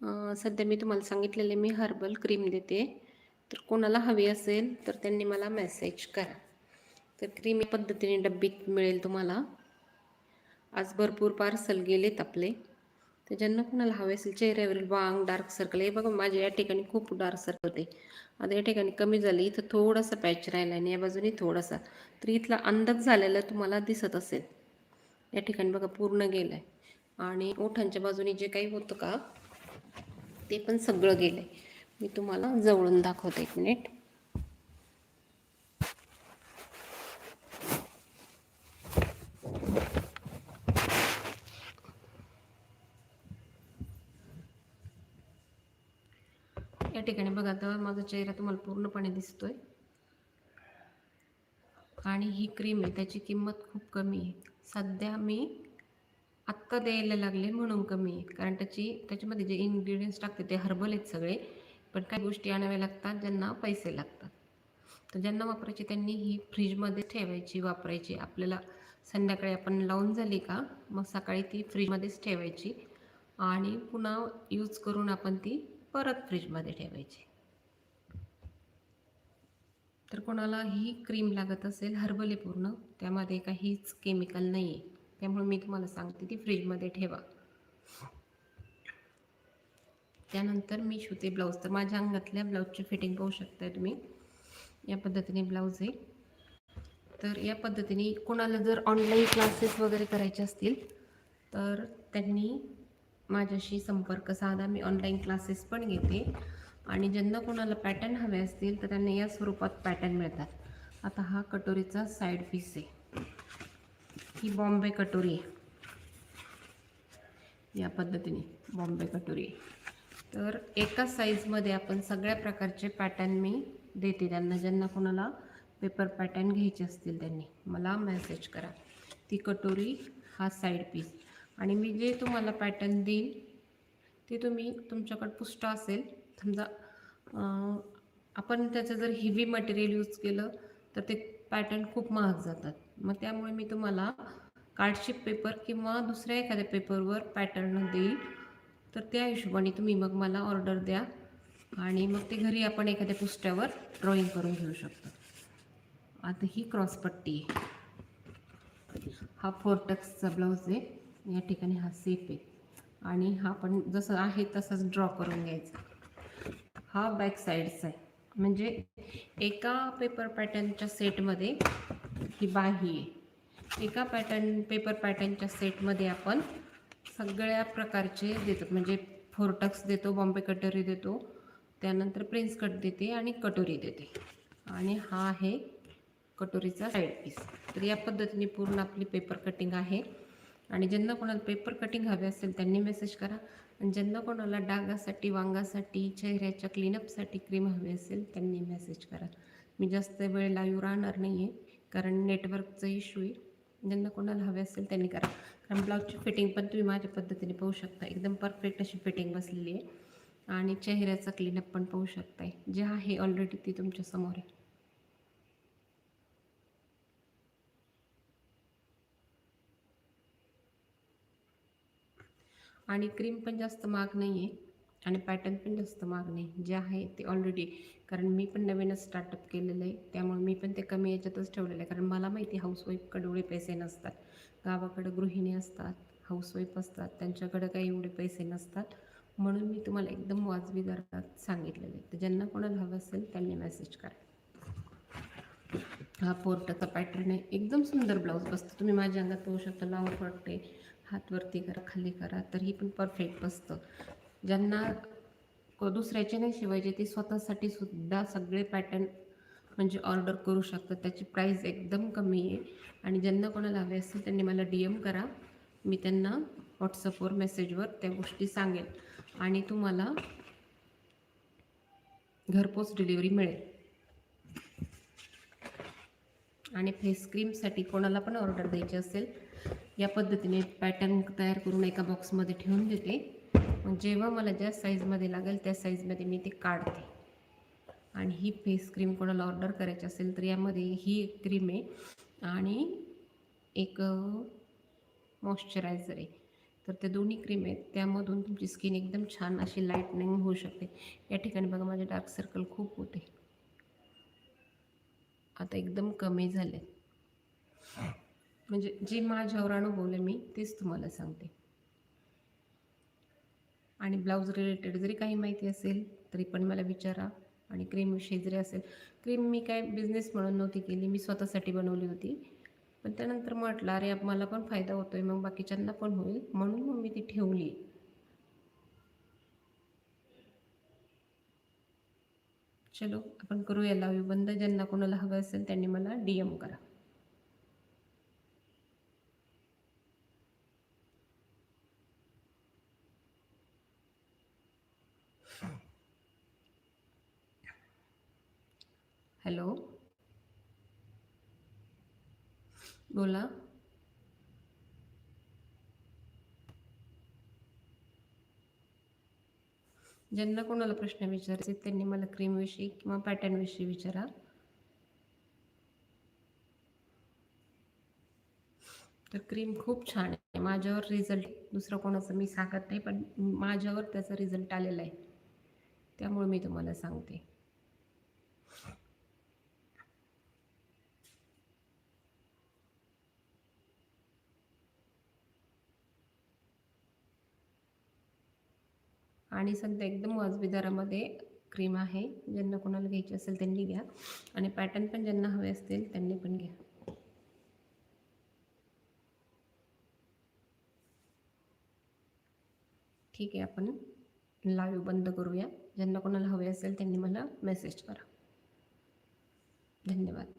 सध्या मी तुम्हाला सांगितलेले मी हर्बल क्रीम देते. तर कोणाला हवी असेल तर त्यांनी मला मेसेज करा. तर क्रीम या पद्धतीने डब्बीत मिळेल तुम्हाला. आज भरपूर पार्सल गेलेत आपले. तर ज्यांना कोणाला हवे असेल चेहऱ्यावरील वांग डार्क सर्कल हे बघा माझ्या या ठिकाणी खूप डार्क सर्कल होते. आता या ठिकाणी कमी झाले इथं थोडासा पॅच राहिला आणि या बाजूने थोडासा. तर इथला अंदाज झालेला तुम्हाला दिसत असेल. या ठिकाणी बघा पूर्ण गेलं आहे आणि ओठांच्या बाजूने जे काही होतं का ते पण सगळं गेलं आहे मी तुम्हाला जवळून दाखवते एक मिनिट. या ठिकाणी बघा तर माझा चेहरा तुम्हाला पूर्णपणे दिसतोय. आणि ही क्रीम आहे त्याची किंमत खूप कमी आहे. सध्या मी आत्ता द्यायला लागले म्हणून कमी आहे कारण त्याची त्याच्यामध्ये जे इन्ग्रेडियंट्स टाकते ते हर्बल आहेत सगळे. पण काही गोष्टी आणाव्या लागतात ज्यांना पैसे लागतात. तर ज्यांना वापरायची त्यांनी ही फ्रीजमध्ये ठेवायची वापरायची. आपल्याला संध्याकाळी आपण लावून झाली का मग सकाळी ती फ्रीजमध्येच ठेवायची. आणि पुन्हा यूज करून आपण ती परत फ्रीजमध्ये ठेवायची. तर कोणाला ही क्रीम लागत असेल हर्बल आहे पूर्ण. त्यामध्ये काहीच केमिकल नाही आहे त्यामुळे मी तुम्हाला सांगते ती फ्रीजमध्ये ठेवा. त्यानंतर मी शिवते ब्लाऊज. तर माझ्या अंगातल्या ब्लाऊजची फिटिंग पाहू शकताय तुम्ही. या पद्धतीने ब्लाऊज आहे. तर या पद्धतीने कोणाला जर ऑनलाईन क्लासेस वगैरे करायचे असतील तर त्यांनी माझ्याशी संपर्क साधा. मी ऑनलाईन क्लासेस पण घेते. आणि ज्यांना कोणाला पॅटर्न हवे असतील तर त्यांना या स्वरूपात पॅटर्न मिळतात. आता हा कटोरीचा साईड पीस आहे. ही बॉम्बे कटोरी आहे. या पद्धतीने बॉम्बे कटोरी तर एकाच साईजमध्ये आपण सगळ्या प्रकारचे पॅटर्न मी देते. त्यांना ज्यांना कोणाला पेपर पॅटर्न घ्यायचे असतील त्यांनी मला मेसेज करा. ती कटोरी हा साईड पीस आणि मी जे तुम्हाला पॅटर्न देईन ते तुम्ही तुमच्याकडं पुष्ट असेल. समजा आपण त्याचं जर हेवी मटेरियल यूज केलं तर ते पॅटर्न खूप महाग जातात. मग त्यामुळे मी तुम्हाला कार्डशीप पेपर किंवा दुसऱ्या एखाद्या पेपरवर पॅटर्न देईल. तर त्या हिशोबाने तुम्ही मग मला ऑर्डर द्या आणि मग ते घरी आपण एखाद्या पुष्ट्यावर ड्रॉईंग करून घेऊ शकतो. आता ही क्रॉसपट्टी आहे. हा फोरटक्सचा ब्लाऊज आहे. या ठिकाणी हा सेप आहे. आणि हा पण जसं आहे तसंच ड्रॉ करून घ्यायचा. हा बॅक साईडचा आहे. म्हणजे एका पेपर पॅटर्नच्या सेटमध्ये ही बाही आहे एका पॅटर्न पेपर पॅटर्नच्या सेटमध्ये आपण सगळ्या प्रकारचे देतो. म्हणजे फोरटक्स देतो बॉम्बे कटोरी देतो. त्यानंतर प्रिन्स कट देते आणि कटोरी देते. आणि हा आहे कटोरीचा साईड पीस तर या पद्धतीने पूर्ण आपली पेपर कटिंग आहे. आणि ज्यांना कोणाला पेपर कटिंग हवे असेल त्यांनी मेसेज करा. आणि ज्यांना कोणाला डागासाठी वांगासाठी चेहऱ्याच्या क्लीनअपसाठी क्रीम हवी असेल त्यांनी मेसेज करा. मी जास्त वेळ लाईव्ह राहणार नाही आहे कारण नेटवर्कचा इश्यू आहे. ज्यांना कोणाला हवे असेल त्यांनी करा. कारण ब्लाऊजची फिटिंग पण तुम्ही माझ्या पद्धतीने पाहू शकता. एकदम परफेक्ट अशी फिटिंग बसलेली आहे. आणि चेहऱ्याचा क्लीनअप पण पाहू शकताय. जे आहे ऑलरेडी ती तुमच्यासमोर आहे. आणि क्रीम पण जास्त महाग नाही आहे आणि पॅटर्न पण जास्त मागणे नाही जे आहे ते ऑलरेडी कारण मी पण नवीनच स्टार्टअप केलेलं आहे. त्यामुळे मी पण ते कमी याच्यातच ठेवलेलं आहे. कारण मला माहिती हाऊसवाईफकडे एवढे पैसे नसतात. गावाकडं गृहिणी असतात हाऊसवाईफ असतात त्यांच्याकडं काही एवढे पैसे नसतात. म्हणून मी तुम्हाला एकदम वाजवी दरात सांगितलेलं आहे. तर ज्यांना कोणाला हवं असेल त्यांनी मेसेज करा. हा पोर्टाचा पॅटर्न आहे. एकदम सुंदर ब्लाऊज बसतो. तुम्ही माझ्या अंगात पाहू शकता लावर पडते हात वरती करा खाली करा तर ही पण परफेक्ट बसतं. ज्यांना दुसऱ्याचे नाही शिवायचे ते स्वतःसाठी सुद्धा सगळे पॅटर्न म्हणजे ऑर्डर करू शकतात. त्याची प्राईस एकदम कमी आहे. आणि ज्यांना कोणाला हवे असेल त्यांनी मला डी एम करा. मी त्यांना व्हॉट्सअपवर मेसेजवर त्या गोष्टी सांगेल आणि तुम्हाला घरपोच डिलिव्हरी मिळेल. आणि फेस क्रीमसाठी कोणाला पण ऑर्डर द्यायची असेल या पद्धतीने पॅटर्न तयार करून एका बॉक्समध्ये ठेवून देते. मग जेव्हा मला ज्या साईजमध्ये लागेल त्या साईजमध्ये मी ते काढते. आणि ही फेस क्रीम कोणाला ऑर्डर करायची असेल तर यामध्ये ही एक क्रीम आहे आणि एक मॉइश्चरायझर आहे. तर त्या दोन्ही क्रीम आहेत. त्यामधून तुमची स्किन एकदम छान अशी लाईटनिंग होऊ शकते. या ठिकाणी बघा माझे डार्क सर्कल खूप होते. आता एकदम कमी झाले म्हणजे जे माझ्यावर अनुभवलं मी तेच तुम्हाला सांगते. आणि ब्लाऊज रिलेटेड जरी काही माहिती असेल तरी पण मला विचारा. आणि क्रीमविषयी जरी असेल क्रीम मी काय बिझनेस म्हणून नव्हती केली. मी स्वतःसाठी बनवली होती. पण त्यानंतर म्हटलं अरे मला पण फायदा होतो आहे मग बाकीच्यांना पण होईल. म्हणून मग मी ती ठेवली. चलो आपण करूया लावी बंद. ज्यांना कोणाला हवं असेल त्यांनी मला डी एम करा. हॅलो. बोला. ज्यांना कोणाला प्रश्न विचारायचे त्यांनी मला क्रीमविषयी किंवा पॅटर्नविषयी विचारा. तर क्रीम खूप छान आहे. माझ्यावर रिझल्ट दुसरं कोणाचं मी सांगत नाही पण माझ्यावर त्याचा रिझल्ट आलेला आहे. त्यामुळे मी तुम्हाला सांगते. आणि सध्या एकदम वाजवी दरामध्ये क्रीम आहे. ज्यांना कोणाला घ्यायची असेल त्यांनी घ्या. आणि पॅटर्न पण ज्यांना हवे असतील त्यांनी पण घ्या. ठीक आहे आपण लाईव्ह बंद करूया. ज्यांना कोणाला हवे असेल त्यांनी मला मेसेज करा. धन्यवाद.